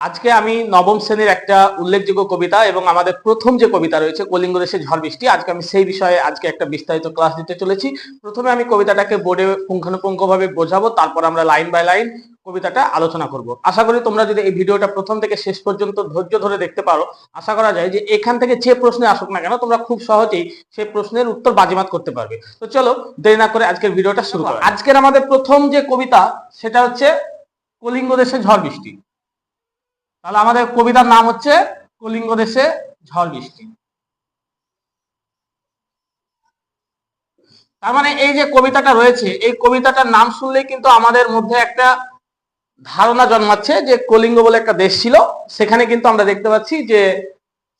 আজকে আমি নবম শ্রেণির একটা উল্লেখযোগ্য কবিতা এবং আমাদের প্রথম যে কবিতা রয়েছে, কলিঙ্গ দেশে ঝড় বৃষ্টি, আজকে আমি সেই বিষয়ে আজকে একটা বিস্তারিত ক্লাস দিতে চলেছি। প্রথমে আমি কবিতাটাকে বোর্ডে পুঙ্খানুপুঙ্খভাবে বোঝাবো, তারপর আমরা লাইন বাই লাইন কবিতাটা আলোচনা করব। আশা করি তোমরা যদি এই ভিডিওটা প্রথম থেকে শেষ পর্যন্ত ধৈর্য ধরে দেখতে পারো, আশা করা যায় যে এখান থেকে যে প্রশ্নে আসুক না কেন, তোমরা খুব সহজেই সেই প্রশ্নের উত্তর বাজিমাত করতে পারবে। তো চলো, দেরি না করে আজকের ভিডিওটা শুরু করা। আজকের আমাদের প্রথম যে কবিতা, সেটা হচ্ছে, কলিঙ্গ দেশে ঝড় বৃষ্টি। তাহলে আমাদের কবিতার নাম হচ্ছে কলিঙ্গ দেশে ঝড় বৃষ্টি। তার মানে এই যে কবিতাটা রয়েছে, এই কবিতাটার নাম শুনলেই কিন্তু আমাদের মধ্যে একটা ধারণা জন্মাচ্ছে যে কলিঙ্গ বলে একটা দেশ ছিল, সেখানে কিন্তু আমরা দেখতে পাচ্ছি যে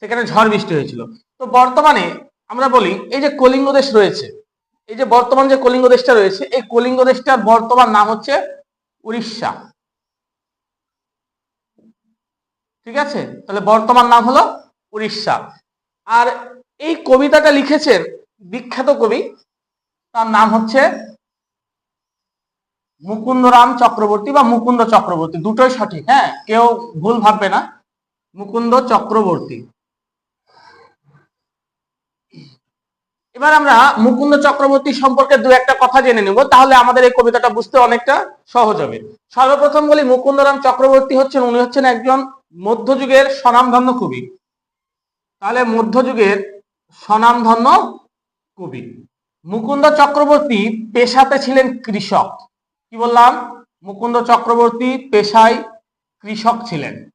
সেখানে ঝড় বৃষ্টি হয়েছিল। তো বর্তমানে আমরা বলি, এই যে কলিঙ্গ দেশ রয়েছে, এই যে বর্তমান যে কলিঙ্গ দেশটা রয়েছে, এই কলিঙ্গ দেশটার বর্তমান নাম হচ্ছে উড়িষ্যা। ঠিক আছে? তাহলে বর্তমান নাম হলো উড়িষ্যা। আর এই কবিতাটা লিখেছেন বিখ্যাত কবি, তার নাম হচ্ছে মুকুন্দরাম চক্রবর্তী বা মুকুন্দ চক্রবর্তী, দুটোই সঠিক হ্যাঁ? কেউ ভুল ভাববে না। মুকুন্দ চক্রবর্তী। এবার আমরা মুকুন্দ চক্রবর্তী সম্পর্কে দু একটা কথা জেনে নেব, তাহলে আমাদের এই কবিতাটা বুঝতে অনেকটা সহজ হবে। সর্বপ্রথম বলি মুকুন্দরাম চক্রবর্তী হচ্ছেন, উনি হচ্ছেন একজন মধ্যযুগের স্বনামধন্য কবি। তাহলে মধ্যযুগের স্বনামধন্য কবি। মুকুন্দ চক্রবর্তী পেশাতে ছিলেন কৃষক। কি বললাম? মুকুন্দ চক্রবর্তী পেশায় কৃষক ছিলেন।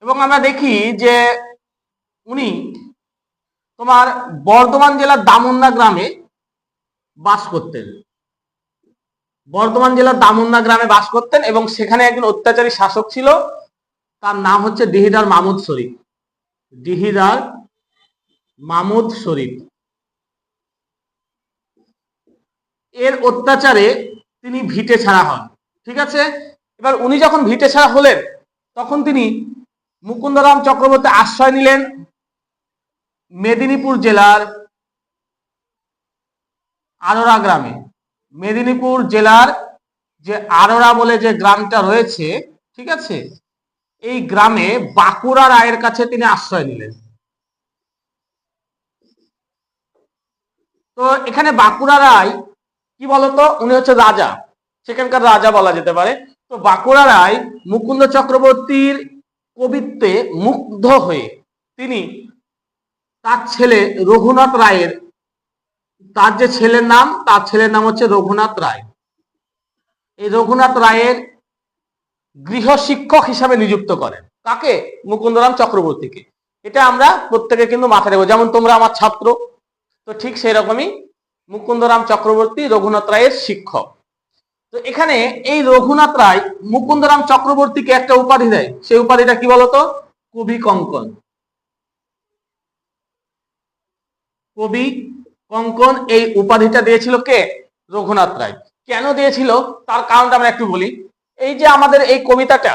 এবং আমরা দেখি যে উনি তোমার বর্ধমান জেলার দামুন্না গ্রামে বাস করতেন। বর্ধমান জেলার দামুন্না গ্রামে বাস করতেন এবং সেখানে একজন অত্যাচারী শাসক ছিল তার নাম হচ্ছে ডিহিদার মামুদ শরীফ। ডিহিদার মামুদ শরীফ। এর অত্যাচারে তিনি ভিটে ছাড়া হন, ঠিক আছে? এবার উনি যখন ভিটে ছাড়া হলেন, তখন তিনি মুকুন্দরাম চক্রবর্তী আশ্রয় নিলেন মেদিনীপুর জেলার আরোরা গ্রামে। মেদিনীপুর জেলার যে আরোরা বলে যে গ্রামটা রয়েছে, ঠিক আছে? এই গ্রামে বাঁকুড়া রায়ের কাছে তিনি আশ্রয় নিলেন। তো এখানে বাঁকুড়া রায় কি বলতো? উনি হচ্ছে রাজা। সেখানকার রাজা বলা যেতে পারে। তো বাঁকুড়া রায় মুকুন্দ চক্রবর্তীর কবিত্বে মুগ্ধ হয়ে তিনি তার ছেলে রঘুনাথ রায়ের, তার যে ছেলের নাম, তার ছেলের নাম হচ্ছে রঘুনাথ রায়। এই রঘুনাথ রায়ের গৃহ শিক্ষক হিসাবে নিযুক্ত করেন। কাকে? মুকুন্দরাম চক্রবর্তীকে। এটা আমরা প্রত্যেকে কিন্তু মাথায় রাখব যেমন তোমরা আমার ছাত্র, তো ঠিক সেই রকমই মুকুন্দরাম চক্রবর্তী রঘুনাথ রায়ের শিক্ষক। তো এখানে এই রঘুনাথ রায় মুকুন্দরাম চক্রবর্তীকে একটা উপাধি দেয়। সেই উপাধিটা কি বলতো? কবি কঙ্কন। কবি কঙ্কন এই উপাধিটা দিয়েছিল কে? রঘুনাথ রায়। কেন দিয়েছিল? তার কারণটা আমরা একটু বলি। এই যে আমাদের এই কবিতাটা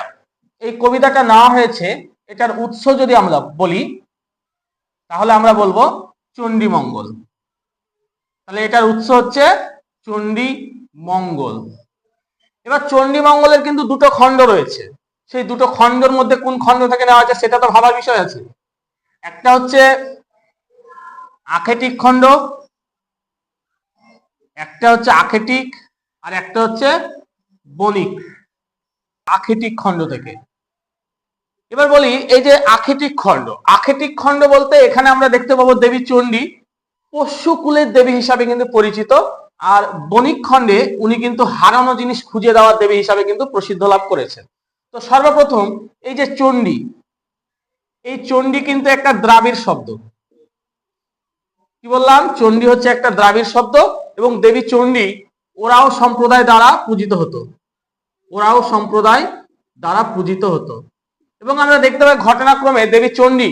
এই কবিতাটা নেওয়া হয়েছে, এটার উৎস যদি আমরা বলি, তাহলে আমরা বলব চণ্ডী মঙ্গল তাহলে এটার উৎস হচ্ছে চণ্ডী মঙ্গল এবার চণ্ডী মঙ্গলের কিন্তু দুটো খণ্ড রয়েছে। সেই দুটো খণ্ডের মধ্যে কোন খণ্ড থেকে নেওয়া হয়েছে সেটা তো ভাবার বিষয় আছে। একটা হচ্ছে আখেটিক খণ্ড, একটা হচ্ছে আখেটিক আর একটা হচ্ছে বণিক। আখেটিক খণ্ড থেকে। এবার বলি, এই যে আখেটিক খণ্ড। আখেটিক খণ্ড বলতে এখানে আমরা দেখতে পাবো দেবী চণ্ডী। পশুকুলের দেবী হিসাবে কিন্তু পরিচিত। আর বণিক খণ্ডে উনি কিন্তু হারানো জিনিস খুঁজে দেওয়ার দেবী হিসাবে কিন্তু প্রসিদ্ধ লাভ করেছেন। তো সর্বপ্রথম এই যে চণ্ডী, এই চণ্ডী কিন্তু একটা দ্রাবিড় শব্দ। কি বললাম? চণ্ডী হচ্ছে একটা দ্রাবিড় শব্দ এবং দেবী চণ্ডী ওরাও সম্প্রদায় দ্বারা পূজিত হতো। ওরাও সম্প্রদায় দ্বারা পূজিত হতো। এবং আমরা দেখতে পাই ঘটনাক্রমে দেবী চণ্ডী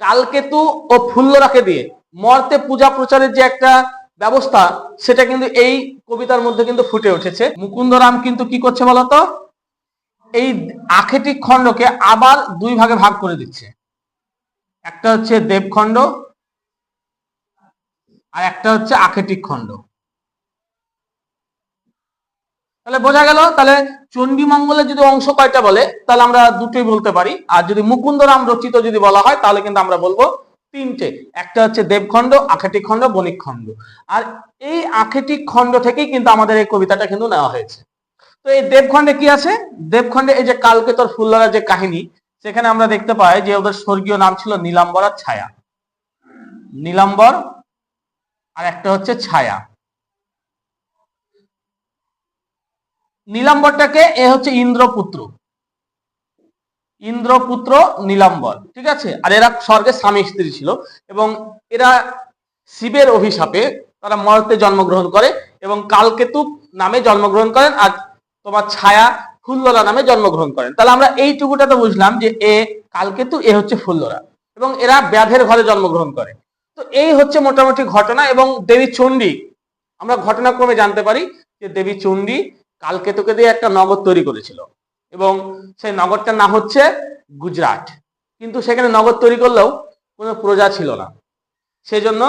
কালকেতু ও ফুল্লরাকে দিয়ে মর্তে পূজা প্রচারের যে একটা ব্যবস্থা, সেটা কিন্তু এই কবিতার মধ্যে কিন্তু ফুটে উঠেছে। মুকুন্দরাম কিন্তু কি করছে বলতো? এই আখেটিক খণ্ডকে আবার দুই ভাগে ভাগ করে দিচ্ছে। একটা হচ্ছে দেবখণ্ড আর একটা হচ্ছে আখেটিক খণ্ড। তাহলে বোঝা গেল, তাহলে চণ্ডী মঙ্গলের যদি অংশ কয়টা বলে, তাহলে আমরা দুটোই বলতে পারি। আর যদি মুকুন্দরাম রচিত যদি বলা হয়, তাহলে কিন্তু আমরা বলব তিনটে। একটা হচ্ছে দেবখণ্ড আখেটিক খণ্ড, বণিক খণ্ড। আর এই আখেটিক খণ্ড থেকেই কিন্তু আমাদের এই কবিতাটা কিন্তু নেওয়া হয়েছে। তো এই দেবখণ্ডে কি আছে? দেবখণ্ডে এই যে কালকেতর ফুল্লরা যে কাহিনী, সেখানে আমরা দেখতে পাই যে ওদের স্বর্গীয় নাম ছিল নীলাম্বর আর ছায়া। নীলাম্বর আর একটা হচ্ছে ছায়া। নীলাম্বরটাকে, এ হচ্ছে ইন্দ্রপুত্র। ইন্দ্রপুত্র নীলাম্বর, ঠিক আছে? আর এরা স্বর্গের স্বামী স্ত্রী ছিল এবং এরা শিবের অভিশাপে তারা মরতে জন্মগ্রহণ করে এবং কালকেতু নামে জন্মগ্রহণ করেন আর তোমার ছায়া ফুল্লরা নামে জন্মগ্রহণ করেন। তাহলে আমরা এইটুকুটা তো বুঝলাম যে এ কালকেতু, এ হচ্ছে ফুল্লরা এবং এরা ব্যাধের ঘরে জন্মগ্রহণ করে। তো এই হচ্ছে মোটামুটি ঘটনা এবং দেবী চণ্ডী আমরা ঘটনাক্রমে জানতে পারি যে দেবী চণ্ডী কালকেতুকে দিয়ে একটা নগর তৈরি করেছিল। এবং সেই নগরটার নাম হচ্ছে গুজরাট। কিন্তু সেখানে নগর তৈরি করলেও কোনো প্রজা ছিল না। সেজন্য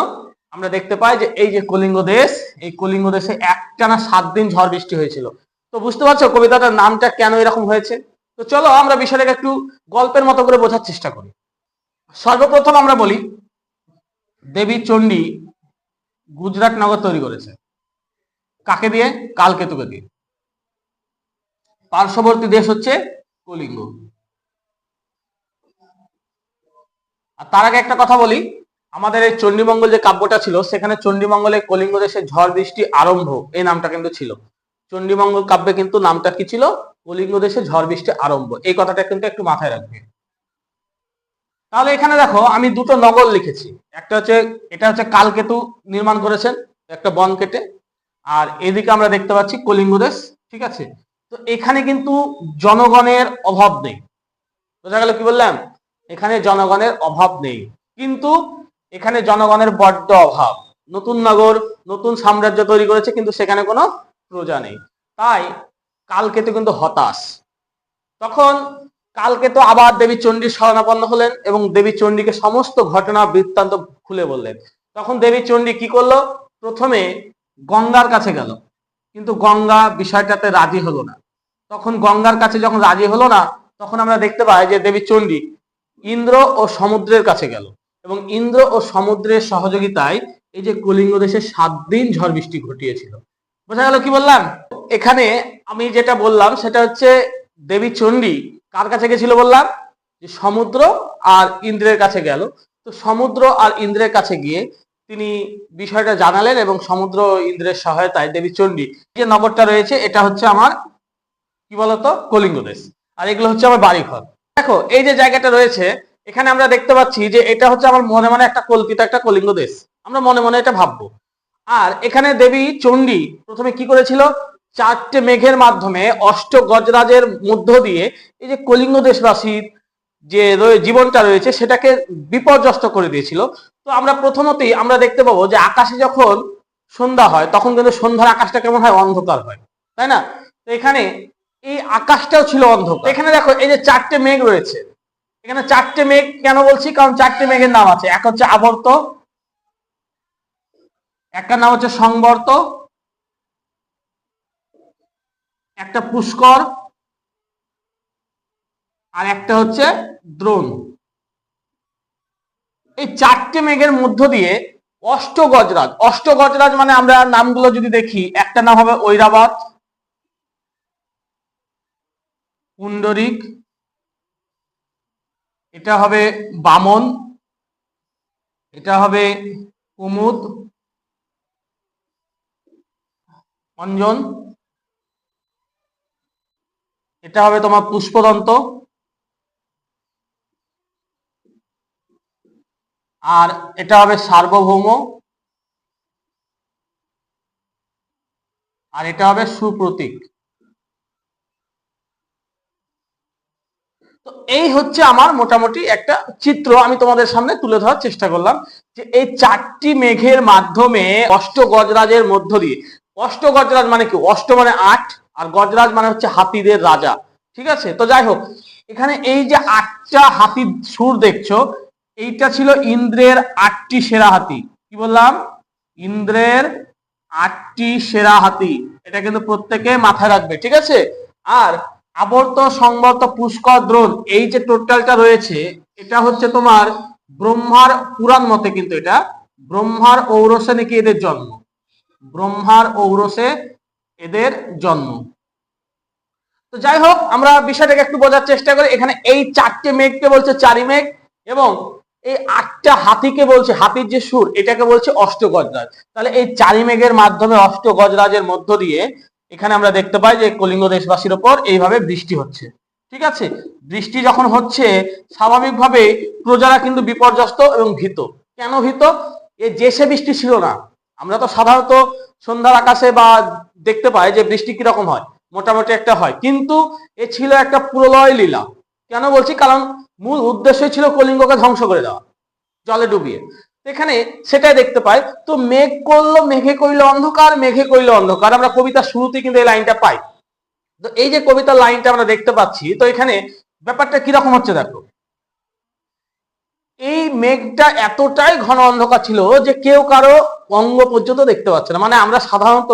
আমরা দেখতে পাই যে এই যে কলিঙ্গ দেশ, এই কলিঙ্গ দেশে একটানা সাত দিন ঝড় বৃষ্টি হয়েছিল। তো বুঝতে পারছ কবিতাটার নামটা কেন এরকম হয়েছে? তো চলো আমরা বিষয়টাকে একটু গল্পের মতো করে বোঝার চেষ্টা করি। সর্বপ্রথম আমরা বলি, দেবী চণ্ডী গুজরাট নগর তৈরি করেছে। কাকে দিয়ে? কালকেতুকে দিয়ে। পার্শ্ববর্তী দেশ হচ্ছে কলিঙ্গ। আর তার আগে একটা কথা বলি, আমাদের এই চণ্ডীমঙ্গল যে কাব্যটা ছিল, সেখানে চণ্ডীমঙ্গলে কলিঙ্গ দেশে ঝড় বৃষ্টি আরম্ভ, এই নামটা কিন্তু ছিল। চণ্ডীমঙ্গল কাব্যে কিন্তু নামটা কি ছিল? কলিঙ্গ দেশে ঝড় বৃষ্টি আরম্ভ। এই কথাটা কিন্তু একটু মাথায় রাখবে। তাহলে এখানে দেখো, আমি দুটো নগর লিখেছি। একটা হচ্ছে, এটা হচ্ছে কালকেতু নির্মাণ করেছেন, একটা বন কেটে আর এদিকে আমরা দেখতে পাচ্ছি কলিঙ্গ দেশ, ঠিক আছে? তো এখানে কিন্তু জনগণের অভাব নেই। বোঝা গেল কি বললাম? এখানে জনগণের অভাব নেই। কিন্তু এখানে জনগণের বড্ড অভাব। নতুন নগর, নতুন সাম্রাজ্য তৈরি করেছে, কিন্তু সেখানে কোনো প্রজা নেই। তাই কালকেতু কিন্তু হতাশ। তখন কালকে তো আবার দেবী চণ্ডীর শরণাপন্ন হলেন এবং দেবী চণ্ডীকে সমস্ত ঘটনা বৃত্তান্ত খুলে বললেন। তখন দেবী চণ্ডী কি করল? প্রথমে গঙ্গার কাছে গেল। কিন্তু গঙ্গা বিষয়টাতে রাজি হলো না। তখন গঙ্গার কাছে যখন রাজি হলো না, তখন আমরা দেখতে পাই যে দেবী চণ্ডী ইন্দ্র ও সমুদ্রের কাছে গেল এবং ইন্দ্র ও সমুদ্রের সহযোগিতায় এই যে কলিঙ্গ দেশে সাত দিন ঝড় বৃষ্টি ঘটিয়েছিল। বোঝা গেল কি বললাম? এখানে আমি যেটা বললাম সেটা হচ্ছে দেবী চণ্ডী কার কাছে গেছিল বললাম? যে সমুদ্র আর ইন্দ্রের কাছে গেল। তো সমুদ্র আর ইন্দ্রের কাছে গিয়ে তিনি বিষয়টা জানালেন এবং সমুদ্র ইন্দ্রের সহায়তায় দেবী চণ্ডী যে নগরটা রয়েছে, এটা হচ্ছে আমার, কি বলতো? কলিঙ্গ দেশ আর এগুলো হচ্ছে আমার বাড়িঘর। দেখো, এই যে জায়গাটা রয়েছে, এখানে আমরা দেখতে পাচ্ছি যে এটা হচ্ছে আমার মনে মনে একটা কল্পিত একটা কলিঙ্গ দেশ আমরা মনে মনে এটা ভাববো। আর এখানে দেবী চণ্ডী প্রথমে কি করেছিল? চারটে মেঘের মাধ্যমে অষ্ট গজরাজের মধ্য দিয়ে এই যে কলিঙ্গ দেশবাসীর যে জীবনটা রয়েছে, সেটাকে বিপর্যস্ত করে দিয়েছিল। তো আমরা প্রথমতেই আমরা দেখতে পাবো যে আকাশে যখন সন্ধ্যা হয়, তখন কিন্তু সন্ধ্যার আকাশটা কেমন হয়? অন্ধকার হয়। তাই না? তো এখানে এই আকাশটাও ছিল অন্ধকার। এখানে দেখো, এই যে চারটে মেঘ রয়েছে। এখানে চারটে মেঘ কেন বলছি? কারণ চারটে মেঘের নাম আছে। এক হচ্ছে আবর্ত, একটা নাম হচ্ছে সংবর্ত, একটা পুষ্কর, আর একটা হচ্ছে দ্রোণ। এই চারটে মেঘের মধ্য দিয়ে অষ্ট গজরাজ অষ্ট গজরাজ মানে আমরা নামগুলো যদি দেখি, একটা নাম হবে ঐরাবত পুণ্ডরিক, এটা হবে বামন, এটা হবে কুমুদ, অঞ্জন, এটা হবে তোমার পুষ্পদন্ত আর এটা হবে সার্বভৌম। আর এটা হবে সুপ্রতীক। তো এই হচ্ছে আমার মোটামুটি একটা চিত্র আমি তোমাদের সামনে তুলে ধরার চেষ্টা করলাম যে এই চারটি মেঘের মাধ্যমে অষ্ট গজরাজের মধ্য দিয়ে, অষ্ট গজরাজ মানে কি? অষ্ট মানে আট, আর গজরাজ মানে হচ্ছে হাতিদের রাজা। ঠিক আছে? তো যাই হোক, এখানে এই যে আটটা হাতির সুর দেখছ এইটা ছিল ইন্দ্রের আটটি সেরা হাতি। কি বললাম? ইন্দ্রের আটটি সেরা হাতি। এটা কিন্তু প্রত্যেকে মাথায় রাখবে, ঠিক আছে? আর আবর্ত সংবর্ত পুষ্কর দ্রোণ, এই যে টোটালটা রয়েছে, এটা হচ্ছে তোমার ব্রহ্মার পুরাণ মতে কিন্তু এটা, ব্রহ্মার ঔরসে নাকি এদের জন্ম? ব্রহ্মার ঔরসে এদের জন্ম। তো যাই হোক, আমরা বিষয়টাকে একটু বোঝার চেষ্টা করি। এখানে এই চারটে মেঘকে বলছে চারি মেঘ এবং এই আটটা হাতিকে বলছে, হাতির যে সুর, এটাকে বলছে অষ্টগজরাজ। তাহলে এই চারি মেঘের মাধ্যমে অষ্টগজরাজের মধ্য দিয়ে এখানে আমরা দেখতে পাই যে কলিঙ্গ দেশবাসীর ওপর এইভাবে বৃষ্টি হচ্ছে। ঠিক আছে? বৃষ্টি যখন হচ্ছে স্বাভাবিকভাবে প্রজারা কিন্তু বিপর্যস্ত এবং ভীত। কেন ভীত? এ যে সে বৃষ্টি ছিল না। আমরা তো সাধারণত সন্ধ্যার আকাশে বা দেখতে পাই যে বৃষ্টি কীরকম হয়। মোটামুটি একটা হয়। কিন্তু এ ছিল একটা প্রলয় লীলা। কেন বলছি? কারণ মূল উদ্দেশ্যই ছিল কলিঙ্গকে ধ্বংস করে দেওয়া, জলে ডুবিয়ে। এখানে সেটাই দেখতে পাই, তো মেঘ করল, মেঘে কইলো অন্ধকার, মেঘে কইলো অন্ধকার। আমরা কবিতার শুরুতে কিন্তু এই লাইনটা পাই। তো এই যে কবিতার লাইনটা আমরা দেখতে পাচ্ছি, তো এখানে ব্যাপারটা কীরকম হচ্ছে দেখো। এই মেঘটা এতটাই ঘন অন্ধকার ছিল যে কেউ কারও অঙ্গ পর্যন্ত দেখতে পাচ্ছে না। মানে আমরা সাধারণত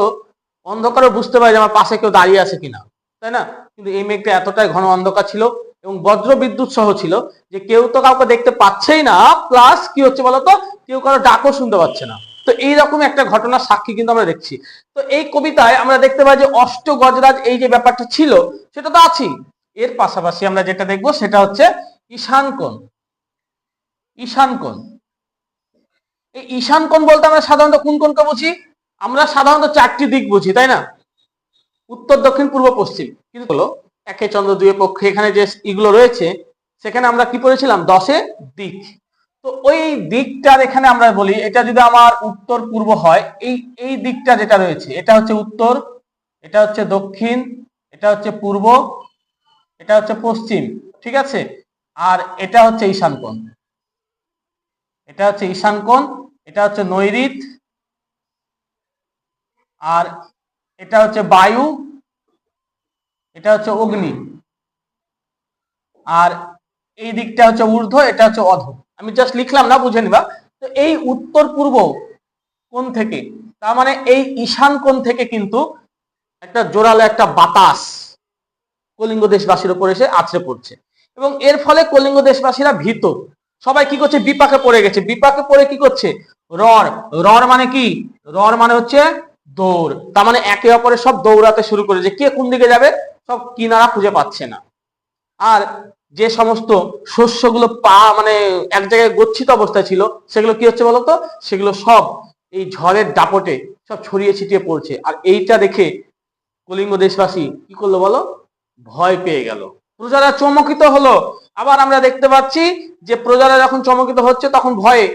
অন্ধকারও বুঝতে পারি যে আমার পাশে কেউ দাঁড়িয়ে আছে কিনা, তাই না? কিন্তু এই মেঘটা এতটাই ঘন অন্ধকার ছিল এবং বজ্র বিদ্যুৎ সহ ছিল যে কেউ তো কাউকে দেখতে পাচ্ছেই না প্লাস কি হচ্ছে বলতো? কেউ কারও ডাকও শুনতে পাচ্ছে না। তো এইরকম একটা ঘটনার সাক্ষী কিন্তু আমরা দেখছি। তো এই কবিতায় আমরা দেখতে পাই যে অষ্ট গজরাজ এই যে ব্যাপারটা ছিল, সেটা তো আছেই। এর পাশাপাশি আমরা যেটা দেখব সেটা হচ্ছে ঈশান কোণ। ঈশান কোণ। এই ঈশান কোণ বলতে আমরা সাধারণত কোন কোনকে বুঝি? আমরা সাধারণত চারটি দিক বুঝি, তাই না? উত্তর, দক্ষিণ, পূর্ব, পশ্চিম। কিন্তু একে চন্দ্র দুয়ে পক্ষে এখানে যে ইগুলো রয়েছে, সেখানে আমরা কি পড়েছিলাম? দশে দিক। তো ওই দিকটার এখানে আমরা বলি, এটা যদি আমার উত্তর পূর্ব হয়, এই এই দিকটা যেটা রয়েছে, এটা হচ্ছে উত্তর, এটা হচ্ছে দক্ষিণ, এটা হচ্ছে পূর্ব, এটা হচ্ছে পশ্চিম, ঠিক আছে? আর এটা হচ্ছে ঈশান কোণ। এটা হচ্ছে ঈশান কোণ, এটা হচ্ছে নৈরিত আর এটা হচ্ছে বায়ু এটা হচ্ছে অগ্নি। আর এই দিকটা হচ্ছে ঊর্ধ্ব, এটা হচ্ছে অধ। আমি জাস্ট লিখলাম না, বুঝে নিবা। তো এই উত্তর পূর্ব কোণ থেকে, তার মানে এই ঈশান কোণ থেকে কিন্তু একটা জোরালো একটা বাতাস কলিঙ্গ দেশবাসীর উপর এসে আছড়ে পড়ছে। এবং এর ফলে কলিঙ্গ দেশবাসীরা ভীত। সবাই কি করছে? বিপাকে পড়ে গেছে। বিপাকে পড়ে কি করছে? রড়। রড় মানে কি? রড় মানে হচ্ছে দৌড়। তার মানে একে অপরের সব দৌড়াতে শুরু করে যে কে কোন দিকে যাবে? সব কিনারা খুঁজে পাচ্ছে না। আর যে সমস্ত শস্যগুলো পা মানে এক জায়গায় গচ্ছিত অবস্থায় ছিল, সেগুলো কি হচ্ছে বলতো? সেগুলো সব এই ঝড়ের দাপটে সব ছড়িয়ে ছিটিয়ে পড়ছে। আর এইটা দেখে কলিঙ্গ দেশবাসী কি করল বলো? ভয় পেয়ে গেল। প্রজারা চমকিত হলো। আবার আমরা দেখতে পাচ্ছি যে প্রজারা যখন চমকিত হচ্ছে, তখন ভয়ে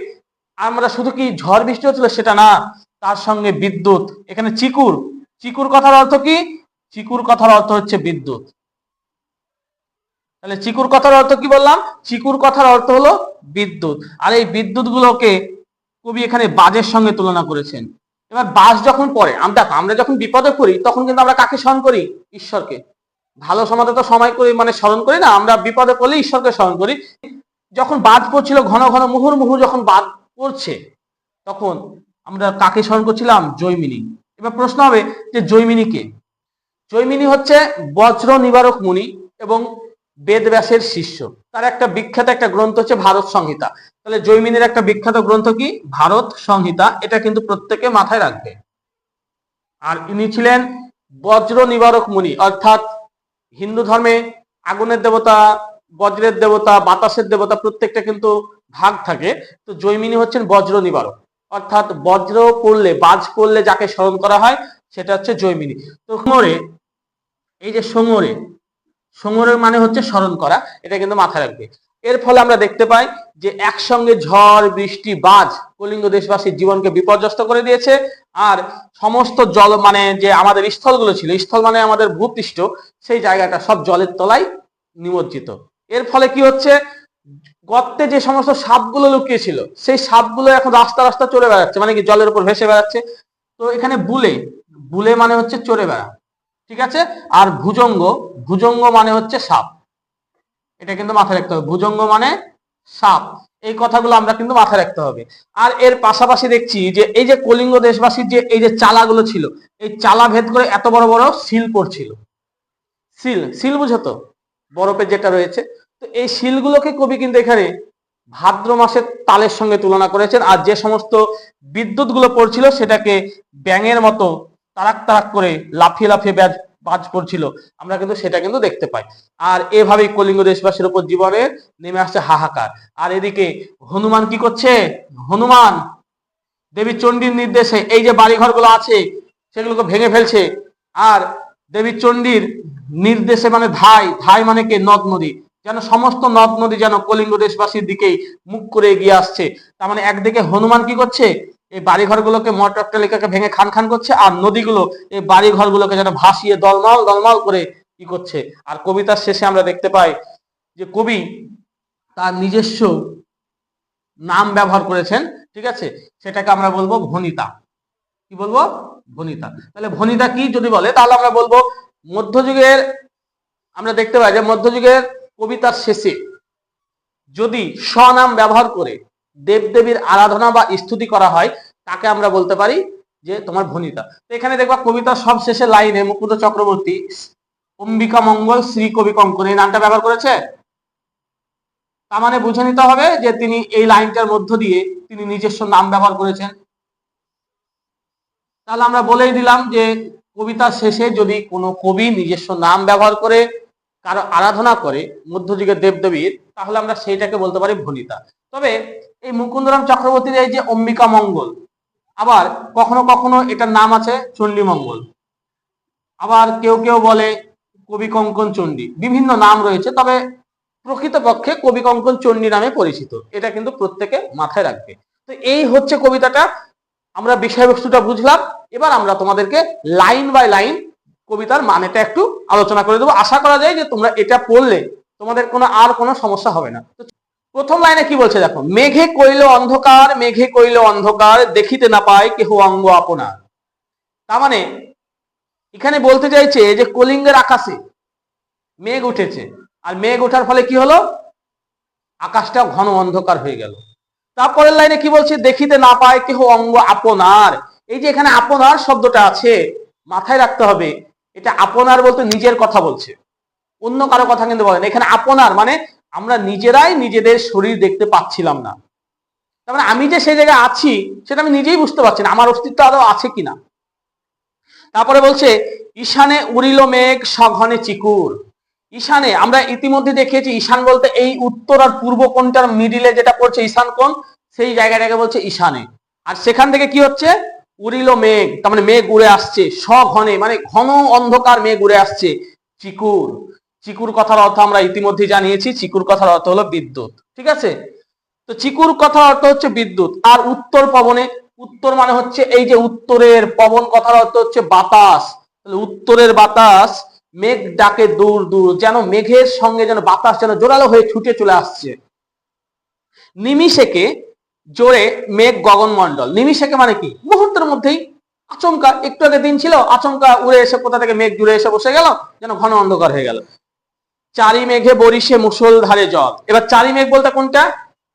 আমরা শুধু কি ঝড় বৃষ্টি হচ্ছিল সেটা না, তার সঙ্গে বিদ্যুৎ, এখানে চিকুর। চিকুর কথার অর্থ কি? চিকুর কথার অর্থ হচ্ছে বিদ্যুৎ। তাহলে চিকুর কথার অর্থ কি বললাম? চিকুর কথার অর্থ হলো বিদ্যুৎ। আর এই বিদ্যুৎ গুলোকে কবি এখানে বাজের সঙ্গে তুলনা করেছেন। এবার বাস যখন পড়ে আমরা দেখো, আমরা যখন বিপদে পড়ি, তখন কিন্তু আমরা কাকে স্মরণ করি? ঈশ্বরকে। ভালো সমাজে তো সময় করি মানে স্মরণ করি না, আমরা বিপদে পড়লে ঈশ্বরকে স্মরণ করি। যখন বাদ পড়ছিল, ঘন ঘন মুহুর মুহুর যখন বাদ পড়ছে, তখন আমরা কাকে স্মরণ করছিলাম? জৈমিনী। এবার প্রশ্ন হবে যে জৈমিনী কে জৈমিনী হচ্ছে বজ্র নিবারক মুনি এবং বেদব্যাসের শিষ্য। তার একটা বিখ্যাত একটা গ্রন্থ হচ্ছে ভারত সংহিতা। তাহলে জৈমিনীর একটা বিখ্যাত গ্রন্থ কি? ভারত সংহিতা। এটা কিন্তু প্রত্যেকে মাথায় রাখবে। আর ইনি ছিলেন বজ্র নিবারক মুনি, অর্থাৎ হিন্দু ধর্মে আগুনের দেবতা, বজ্রের দেবতা, বাতাসের দেবতা প্রত্যেকটা কিন্তু ভাগ থাকে। তো জৈমিনী হচ্ছেন বজ্র নিবারক। অর্থাৎ বজ্র পড়লে বাজ পড়লে যাকে স্মরণ করা হয়, সেটা হচ্ছে জৈমিনী তো এই যে সোঙরে, সোঙরের মানে হচ্ছে স্মরণ করা, এটা কিন্তু মাথায় রাখবে। এর ফলে আমরা দেখতে পাই যে একসঙ্গে ঝড়, বৃষ্টি, বাজ কলিঙ্গ দেশবাসীর জীবনকে বিপর্যস্ত করে দিয়েছে। আর সমস্ত জল মানে যে আমাদের স্থলগুলো ছিল, স্থল মানে আমাদের ভূপৃষ্ঠ, সেই জায়গাটা সব জলের তলায় নিমজ্জিত। এর ফলে কি হচ্ছে? গর্তে যে সমস্ত সাপগুলো লুকিয়ে ছিল সেই সাপগুলো এখন রাস্তা রাস্তা চড়ে বেড়াচ্ছে মানে কি জলের উপর ভেসে বেড়াচ্ছে। তো এখানে বুলে বুলে মানে হচ্ছে চড়ে বেড়া। ঠিক আছে? আর ভুজঙ্গ ভুজঙ্গ মানে হচ্ছে সাপ। এটা কিন্তু মাথায় রাখতে হবে। ভুজঙ্গ মানে সাপ। এই কথাগুলো আমরা কিন্তু মাথায় রাখতে হবে। আর এর পাশাপাশি দেখছি যে এই যে কলিঙ্গ দেশবাসীর যে, এই যে চালাগুলো ছিল, এই চালা ভেদ করে এত বড় বড় শিল পড়ছিল শিল শিল বুঝো তো? বরফের যেটা রয়েছে। তো এই শিলগুলোকে কবি কিন্তু এখানে ভাদ্র মাসের তালের সঙ্গে তুলনা করেছেন। আর যে সমস্ত বিদ্যুৎ গুলো পড়ছিল, সেটাকে ব্যাঙের মতো তারাক তারাক করে লাফিয়ে লাফিয়ে ব্যাজ, বাজ পড়ছিল আমরা কিন্তু সেটা কিন্তু দেখতে পাই। আর এভাবেই কলিঙ্গ দেশবাসীর উপর জীবনে নেমে আসছে হাহাকার। আর এদিকে হনুমান কি করছে? হনুমান, দেবী চণ্ডীর নির্দেশে এই যে বাড়িঘরগুলো আছে, সেগুলোকে ভেঙে ফেলছে। আর দেবী চণ্ডীর নির্দেশে মানে ধাই ধাই মানে কে? নদ নদী। যেন সমস্ত নদ নদী যেন কলিঙ্গ দেশবাসীর দিকেই মুখ করে এগিয়ে আসছে। তার মানে একদিকে হনুমান কি করছে? এই বাড়িঘরগুলোকে মট অট্টালিকাকে ভেঙে খান খান করছে, আর নদীগুলো এই বাড়িঘরগুলোকে যেন ভাসিয়ে দলমল দলমল করে কি করছে। আর কবিতার শেষে আমরা দেখতে পাই যে কবি তার নিজস্ব নাম ব্যবহার করেছেন, ঠিক আছে? সেটাকে আমরা বলব ভনিতা। কি বলব? ভনিতা। তাহলে ভনিতা কি যদি বলে, তাহলে আমরা বলব মধ্যযুগের, আমরা দেখতে পাই যে মধ্যযুগের কবিতার শেষে যদি স্বনাম ব্যবহার করে দেবদেবীর আরাধনা বা স্তুতি করা হয়, তাকে আমরা বলতে পারি যে তোমার ভনিতা। তো এখানে দেখবা কবিতার সব শেষে লাইনে মুকুন্দ চক্রবর্তী, অম্বিকা মঙ্গল, শ্রী কবি কঙ্কন, এই নামটা ব্যবহার করেছে? তার মানে বুঝে নিতে হবে যে তিনি এই লাইনটার মধ্য দিয়ে তিনি নিজস্ব নাম ব্যবহার করেছেন। তাহলে আমরা বলেই দিলাম যে কবিতা শেষে যদি কোনো কবি নিজস্ব নাম ব্যবহার করে, কারও আরাধনা করে মধ্যযুগের দেবদেবীর, তাহলে আমরা সেইটাকে বলতে পারি ভনিতা। তবে এই মুকুন্দরাম চক্রবর্তীর এই যে অম্বিকা মঙ্গল, আবার কখনো কখনো এটার নাম আছে চণ্ডী মঙ্গল। আবার কেউ কেউ বলে কবি কঙ্কন চণ্ডী, বিভিন্ন নাম রয়েছে, তবে প্রকৃতপক্ষে কবি কঙ্কন চণ্ডী নামে পরিচিত, এটা কিন্তু প্রত্যেকে মাথায় রাখবে। তো এই হচ্ছে কবিতাটা, আমরা বিষয়বস্তুটা বুঝলাম, এবার আমরা তোমাদেরকে লাইন বাই লাইন কবিতার মানেটা একটু আলোচনা করে দেবো। আশা করা যায় যে তোমরা এটা পড়লে তোমাদের কোনো আর কোনো সমস্যা হবে না। প্রথম লাইনে কি বলছে দেখো, মেঘে কইল অন্ধকার, মেঘে কইল অন্ধকার, দেখিতে না পায় কেহ অঙ্গ আপনার। তার মানে এখানে বলতে চাইছে যে কলিঙ্গের আকাশে মেঘ উঠেছে। আর মেঘ ওঠার ফলে কি হলো? আকাশটা ঘন অন্ধকার হয়ে গেল। তারপরের লাইনে কি বলছে? দেখিতে না পায় কেহ অঙ্গ আপনার। এই যে এখানে আপনার শব্দটা আছে, মাথায় রাখতে হবে, এটা আপনার বলতে নিজের কথা বলছে। অন্য কারও কথা কিন্তু বলেন এখানে আপনার মানে আমরা নিজেরাই নিজেদের শরীর দেখতে পাচ্ছিলাম না। তার মানে আমি যে সেই জায়গায় আছি, সেটা আমি নিজেই বুঝতে পারছি না, আমার অস্তিত্ব আদৌ আছে কিনা। তারপরে বলছে, ঈশানে উড়িল মেঘ, সঘনে চিকুর। ঈশানে, আমরা ইতিমধ্যে দেখিয়েছি ঈশান বলতে এই উত্তর আর পূর্ব কোনটার মিডিলে যেটা পড়ছে, ঈশান কোন সেই জায়গাটাকে বলছে ঈশানে। আর সেখান থেকে কি হচ্ছে? উড়িল মেঘ, তার মানে মেঘ উড়ে আসছে, সঘনে মানে ঘন অন্ধকার মেঘ উড়ে আসছে, চিকুর। চিকুর কথার অর্থ আমরা ইতিমধ্যে জানিয়েছি, চিকুর কথার অর্থ হলো বিদ্যুৎ, ঠিক আছে? তো চিকুর কথার অর্থ হচ্ছে বিদ্যুৎ, আর উত্তর পবনে, উত্তর মানে হচ্ছে এই যে উত্তরের পবন কথার অর্থ হচ্ছে বাতাস উত্তরের বাতাস মেঘ ডাকে দূর দূর, যেন মেঘের সঙ্গে যেন বাতাস যেন জোরালো হয়ে ছুটে চলে আসছে। নিমিষেকে জোরে মেঘ গগনমণ্ডল, নিমিষেকে মানে কি? মুহূর্তের মধ্যেই আচমকা, একটু আগে দিন ছিল, আচমকা উড়ে এসে কোথা থেকে মেঘ জুড়ে এসে বসে গেল? যেন ঘন অন্ধকার হয়ে গেল। চারি মেঘে বরিশে মুসল ধারে জল। এবার চারি মেঘ বলতে কোনটা?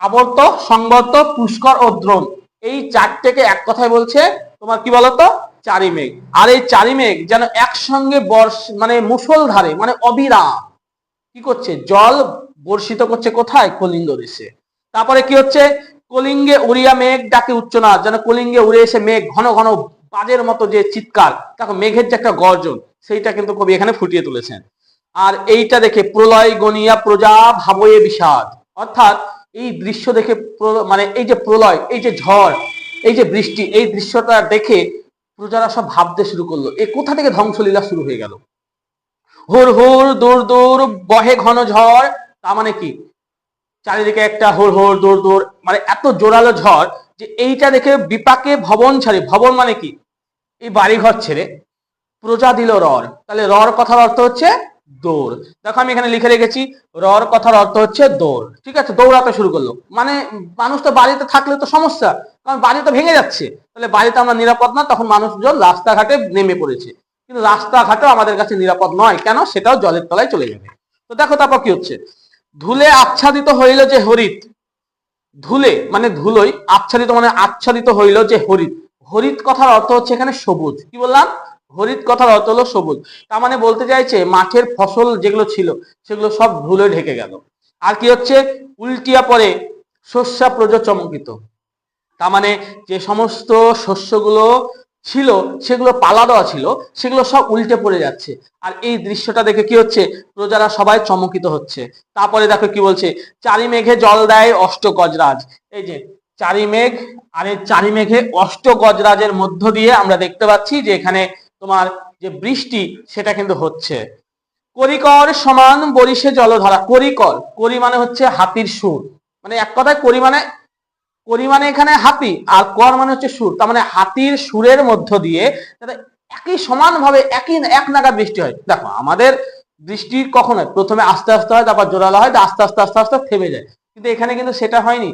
আবর্ত, সংবর্ত, পুষ্কর ও দ্রোণ। এই চারটেকে এক কথায় বলছে তোমার কি বলতো? চারি মেঘ। আর এই চারি মেঘ যেন একসঙ্গে বর্ষ মানে মুসল ধারে মানে অবিরাম। কি করছে? জল বর্ষিত করছে কোথায়? কলিঙ্গ দেশে। তারপরে কি হচ্ছে? কলিঙ্গে উড়িয়া মেঘ ডাকে উচ্চনা যেন কলিঙ্গে উড়ে এসে মেঘ ঘন ঘন বাজের মতো যে চিৎকার, দেখো মেঘের যে একটা গর্জন, সেইটা কিন্তু কবি এখানে ফুটিয়ে তুলেছেন। আর এইটা দেখে প্রলয়, গনিয়া, প্রজা, ভাবয়ে বিষাদ। অর্থাৎ এই দৃশ্য দেখে মানে এই যে প্রলয়, এই যে ঝড়, এই যে বৃষ্টি, এই দৃশ্যটা দেখে প্রজারা সব ভাবতে শুরু করল। এ কোথা থেকে ধ্বংসলীলা শুরু হয়ে গেল? হুর হুর দূর দূর, বহে ঘন ঝড় তা মানে কি? চারিদিকে একটা হুর হুর দূর দূর মানে এত জোরালো ঝড় যে এইটা দেখে বিপাকে ভবন ছাড়ে। ভবন মানে কি? এই বাড়িঘর ছেড়ে প্রজা দিল রর তাহলে রর কথার অর্থ হচ্ছে দৌড়। দেখো, আমি এখানে লিখে রেখেছি, রর কথার অর্থ হচ্ছে দৌড়। ঠিক আছে? দৌড়াতে শুরু করল। মানে মানুষ তো বাড়িতে থাকলে তো সমস্যা, কারণ বাড়ি তো ভেঙে যাচ্ছে। তাহলে বাড়িতে আমরা নিরাপদ না, তখন মানুষজন রাস্তাঘাটে নেমে পড়েছে। কিন্তু রাস্তাঘাটও আমাদের কাছে নিরাপদ নয়, কেন? সেটাও জলের তলায় চলে যাবে। তো দেখো তারপর কি হচ্ছে? ধুলে আচ্ছাদিত হইল যে হরিত। ধুলে মানে ধুলোই আচ্ছাদিত মানে আচ্ছাদিত হইল যে হরিত। হরিত কথার অর্থ হচ্ছে এখানে সবুজ। কি বললাম? হরিত কথার অর্থ হলো সবুজ। তার মানে বলতে চাইছে, মাঠের ফসল যেগুলো ছিল, সেগুলো সব ধুলে ঢেকে গেল। আর কি হচ্ছে? উল্টিয়া পরে শস্যা প্রজ চমকিত তার মানে যে সমস্ত শস্যগুলো ছিল, সেগুলো পালা দেওয়া ছিল, সেগুলো সব উল্টে পড়ে যাচ্ছে। আর এই দৃশ্যটা দেখে কি হচ্ছে? প্রজারা সবাই চমকিত হচ্ছে। তারপরে দেখো কি বলছে? চারি মেঘে জল দেয় অষ্ট গজরাজ এই যে চারি মেঘ আর এই চারি মেঘে অষ্ট গজরাজের মধ্য দিয়ে আমরা দেখতে পাচ্ছি যে এখানে তোমার যে বৃষ্টি, সেটা কিন্তু হচ্ছে। করিকর সমান বরিশে জলধারা। করিকর, করি মানে হচ্ছে হাতির সুর। মানে এক কথায় করি মানে করি মানে এখানে হাতি, আর কর মানে হচ্ছে সুর। তার মানে হাতির সুরের মধ্য দিয়ে একই সমানভাবে একই এক নাগাদ বৃষ্টি হয়। দেখো, আমাদের বৃষ্টি কখন হয় প্রথমে আস্তে আস্তে হয়, তারপর জোরালো হয় আস্তে আস্তে আস্তে আস্তে থেমে যায়। কিন্তু এখানে কিন্তু সেটা হয়নি।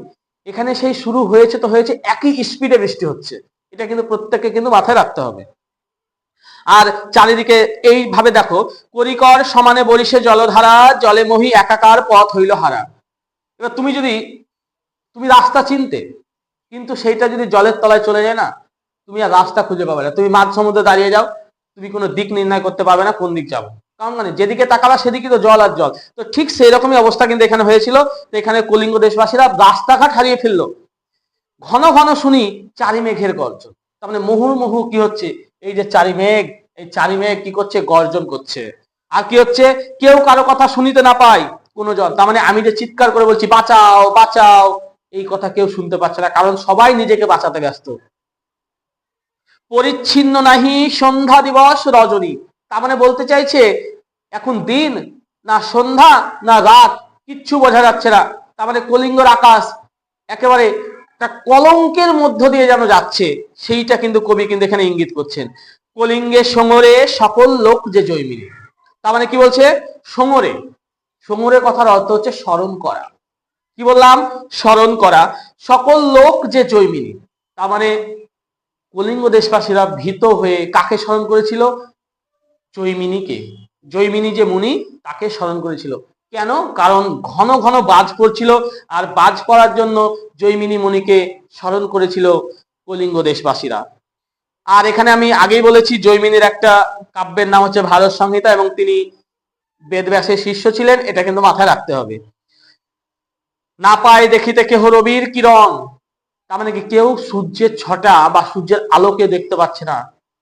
এখানে সেই শুরু হয়েছে তো হয়েছে একই স্পিডে বৃষ্টি হচ্ছে। এটা কিন্তু প্রত্যেককে কিন্তু মাথায় রাখতে হবে। আর চারিদিকে এইভাবে দেখো, করিকর সমানে বরিশে জলধারা, জলে মহি একাকার পথ হইল হারা। এবার তুমি যদি, তুমি রাস্তা চিনতে, কিন্তু সেইটা যদি জলের তলায় চলে যায় না, তুমি আর রাস্তা খুঁজে পাবে না। তুমি মাঝ সমুদ্রে দাঁড়িয়ে যাও, তুমি কোনো দিক নির্ণয় করতে পারবে না কোন দিক যাব। কারণ মানে যেদিকে তাকাবা সেদিকে তো জল আর জল। তো ঠিক সেই রকমই অবস্থা কিন্তু এখানে হয়েছিল। তো এখানে কলিঙ্গ দেশবাসীরা রাস্তাঘাট হারিয়ে ফেলল। ঘন ঘন শুনি চারি মেঘের গর্জন। তার মানে মুহুর্মুহু কি হচ্ছে? এই যে চারি মেঘ, এই চারি মেঘ কি করছে? গর্জন করছে। আর কি হচ্ছে? কেউ কারও কথা শুনিতে না পায় কোনো জন তার মানে আমি যে চিৎকার করে বলছি, বাঁচাও বাঁচাও, এই কথা কেউ শুনতে পাচ্ছে না। কারণ সবাই নিজেকে বাঁচাতে ব্যস্ত। পরিচ্ছিন্ন নাহি সন্ধ্যা দিবস রজনী। তার মানে বলতে চাইছে, এখন দিন, না সন্ধ্যা, না রাত, কিচ্ছু বোঝা যাচ্ছে না। তার মানে কলিঙ্গর আকাশ, একেবারে একটা কলঙ্কের মধ্য দিয়ে যেন যাচ্ছে, সেইটা কিন্তু কবি কিন্তু এখানে ইঙ্গিত করছেন। কলিঙ্গে সঙরে সকল লোক যে জৈমিনী তার মানে কি বলছে? সঙরে। সঙরে কথার অর্থ হচ্ছে স্মরণ করা। কি বললাম? স্মরণ করা। সকল লোক যে জৈমিনী তার মানে কলিঙ্গ দেশবাসীরা ভীত হয়ে কাকে স্মরণ করেছিল? জৈমিনীকে জৈমিনী যে মুনি, তাকে স্মরণ করেছিল। কেন? কারণ ঘন ঘন বাজ পড়ছিল আর বাজ পড়ার জন্য জৈমিনী মুনিকে স্মরণ করেছিল কলিঙ্গ দেশবাসীরা। আর এখানে আমি আগেই বলেছি, জৈমিনীর একটা কাব্যের নাম হচ্ছে ভারত সংহিতা এবং তিনি বেদব্যাসের শিষ্য ছিলেন, এটা কিন্তু মাথায় রাখতে হবে। না পায় দেখিতে কেহ রবির কিরণ। তার মানে কি, কেউ সূর্যের ছটা বা সূর্যের আলোকে দেখতে পাচ্ছে না।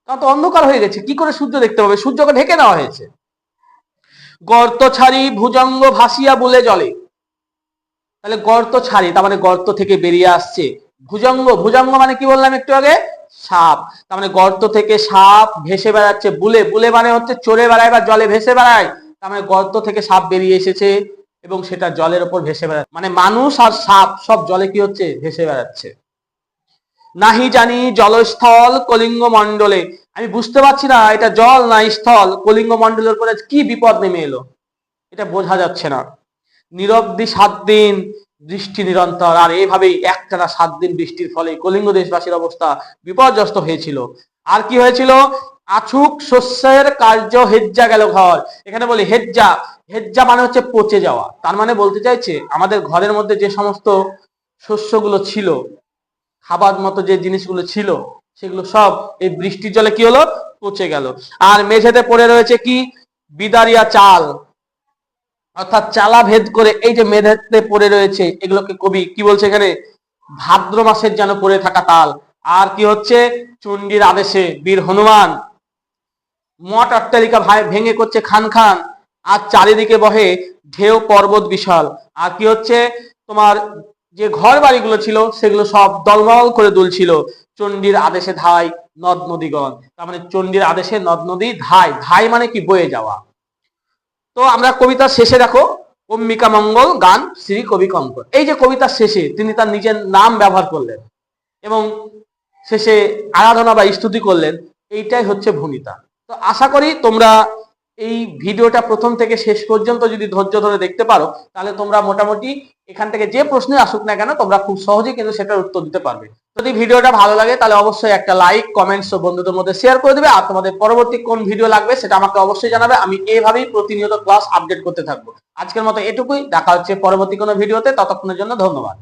কারণ তো অন্ধকার হয়ে গেছে, কি করে সূর্য দেখতে পাবে? সূর্যকে ঢেকে দেওয়া হয়েছে। গর্ত ছাড়ি ভুজঙ্গ ভাসিয়া বলে জলে। তাহলে গর্ত ছাড়ি, তার মানে গর্ত থেকে বেরিয়ে আসছে। ভুজঙ্গ ভুজঙ্গ মানে কি বললাম একটু আগে? সাপ। তার মানে গর্ত থেকে সাপ ভেসে বেড়াচ্ছে, বুলে। বুলে মানে হচ্ছে চড়ে বেড়ায় বা জলে ভেসে বেড়ায়। তার মানে গর্ত থেকে সাপ বেরিয়ে এসেছে এবং সেটা জলের ওপর ভেসে বেড়াচ্ছে। মানে মানুষ আর সাপ সব জলে কি হচ্ছে? ভেসে বেড়াচ্ছে। নাহি জানি জলস্থল কলিঙ্গ মণ্ডলে। আমি বুঝতে পারছি না, এটা জল না স্থল? কলিঙ্গ মণ্ডলের উপরে কি বিপদ নেমে এলো? এটা বোঝা যাচ্ছে না। নিরবধি সাত দিন বৃষ্টি নিরন্তর, আর এইভাবেই একটানা সাত দিন বৃষ্টির ফলে কলিঙ্গ দেশবাসীর অবস্থা বিপর্যস্ত হয়েছিল। আর কি হয়েছিল? আছুক শস্যের কার্য হেজ্জা গেল ঘর। এখানে বলি হেজ্জা। হেজ্জা মানে হচ্ছে পচে যাওয়া। তার মানে বলতে চাইছে, আমাদের ঘরের মধ্যে যে সমস্ত শস্যগুলো ছিল খাবার মতো যে জিনিসগুলো ছিল, সেগুলো সব এই বৃষ্টির জলে কি হলো? পচে গেল। আর মেঝেতে পড়ে রয়েছে কি? বিদারিয়া চাল। অর্থাৎ চালা ভেদ করে এই যে মেঝেতে পড়ে রয়েছে, এগুলোকে কবি কি বলছে এখানে? ভাদ্র মাসের যেন পড়ে থাকা তাল। আর কি হচ্ছে? চণ্ডীর আদেশে বীর হনুমান। মঠ অট্টালিকা ভাই- ভেঙে করছে খান খান। আর চারিদিকে বহে ঢেউ পর্বত বিশাল। আর কি হচ্ছে? তোমার যে ঘর বাড়িগুলো ছিল, সেগুলো সব দলমল করে দুলছিল। চণ্ডীর আদেশে ধাই, নদ নদীগণ। তার মানে চণ্ডীর আদেশে নদ নদী, ধাই। ধাই মানে কি? বয়ে যাওয়া। তো আমরা কবিতার শেষে দেখো, অম্বিকা মঙ্গল গান শ্রী কবি কঙ্কর এই যে কবিতার শেষে তিনি তার নিজের নাম ব্যবহার করলেন এবং শেষে আরাধনা বা স্তুতি করলেন, এইটাই হচ্ছে ভূমিতা। তো আশা করি তোমরা এই ভিডিওটা প্রথম থেকে শেষ পর্যন্ত যদি ধৈর্য ধরে দেখতে পারো, তাহলে তোমরা মোটামুটি এখান থেকে যে প্রশ্নে আসুক না কেন, তোমরা খুব সহজেই কিন্তু সেটার উত্তর দিতে পারবে। যদি ভিডিওটা ভালো লাগে, তাহলে অবশ্যই একটা লাইক কমেন্টস ও বন্ধুদের মধ্যে শেয়ার করে দেবে। আর তোমাদের পরবর্তী কোন ভিডিও লাগবে, সেটা আমাকে অবশ্যই জানাবে। আমি এইভাবেই প্রতিনিয়ত ক্লাস আপডেট করতে থাকব। আজকের মতো এটুকুই। দেখা হচ্ছে পরবর্তী কোনো ভিডিওতে ততক্ষণের জন্য ধন্যবাদ।